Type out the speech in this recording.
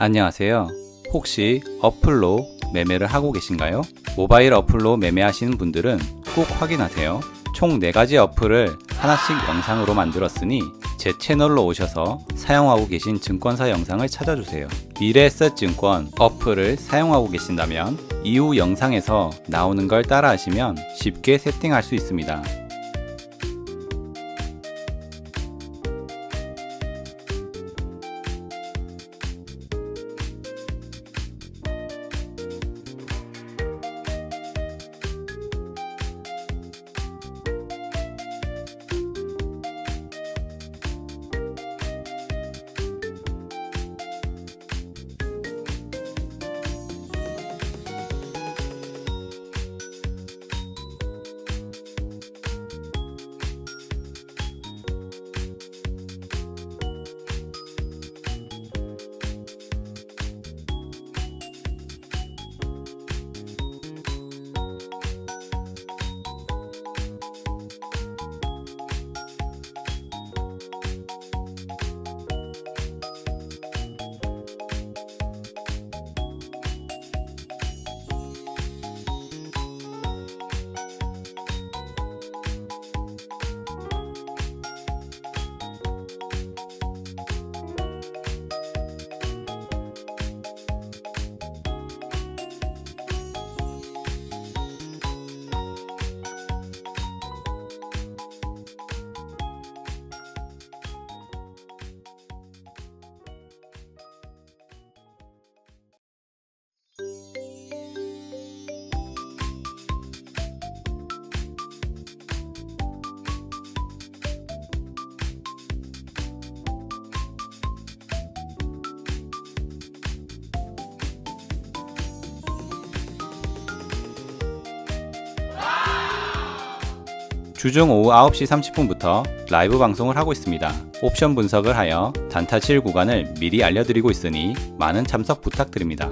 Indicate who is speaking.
Speaker 1: 안녕하세요. 혹시 어플로 매매를 하고 계신가요? 모바일 어플로 매매하시는 분들은 꼭 확인하세요. 총 4가지 어플을 하나씩 영상으로 만들었으니 제 채널로 오셔서 사용하고 계신 증권사 영상을 찾아주세요. 미래에셋증권 어플을 사용하고 계신다면 이후 영상에서 나오는 걸 따라하시면 쉽게 세팅할 수 있습니다. 주중 오후 9시 30분부터 라이브 방송을 하고 있습니다. 옵션 분석을 하여 단타 칠 구간을 미리 알려드리고 있으니 많은 참석 부탁드립니다.